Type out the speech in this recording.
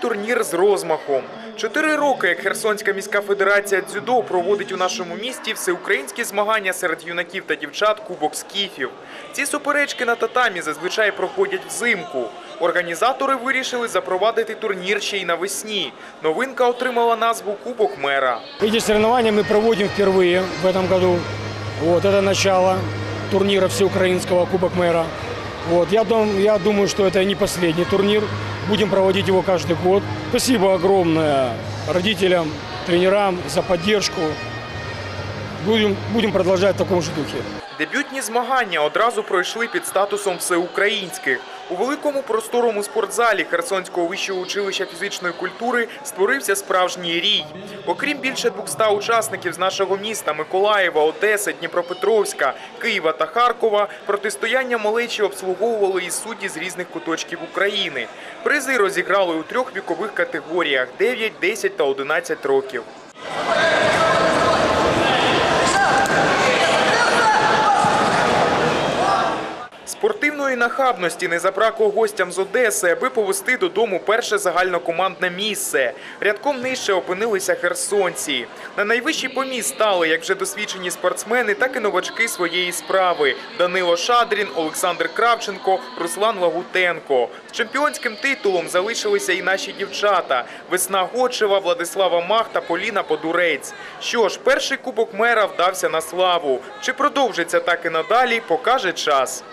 турнір з розмахом. Чотири роки, як Херсонська міська федерація дзюдо проводить у нашому місті всеукраїнські змагання серед юнаків та дівчат Кубок Скіфів. Ці суперечки на татамі зазвичай проходять взимку. Організатори вирішили запровадити турнір ще й навесні. Новинка отримала назву Кубок мера. Эти соревнования мы проводим впервые в этом году. Вот, это начало турнира всеукраинского Кубок мэра. Вот, я, дум, я думаю, что это не последний турнир. Будем проводить его каждый год. Спасибо огромное родителям, тренерам за поддержку. Будем, будем продолжать в таком же духе. Дебютні змагання одразу пройшли під статусом всеукраїнських. У великому просторому спортзалі Херсонського вищого училища фізичної культури створився справжній рій. Окрім більше 200 учасників з нашого міста Миколаєва, Одеси, Дніпропетровська, Києва та Харкова, протистояння малечі обслуговували і судді з різних куточків України. Призи розіграли у трьох вікових категоріях: 9, 10 та 11 років. Спортивної нахабності не забракло гостям з Одеси, аби повести додому перше загальнокомандне місце. Рядком нижче опинилися херсонці. На найвищий поміст стали як вже досвідчені спортсмени, так і новачки своєї справи: Данило Шадрін, Олександр Кравченко, Руслан Лагутенко. З чемпіонським титулом залишилися і наші дівчата: Весна Гочева, Владислава Мах та Поліна Подурець. Що ж, перший кубок мера вдався на славу. Чи продовжиться так і надалі, покаже час.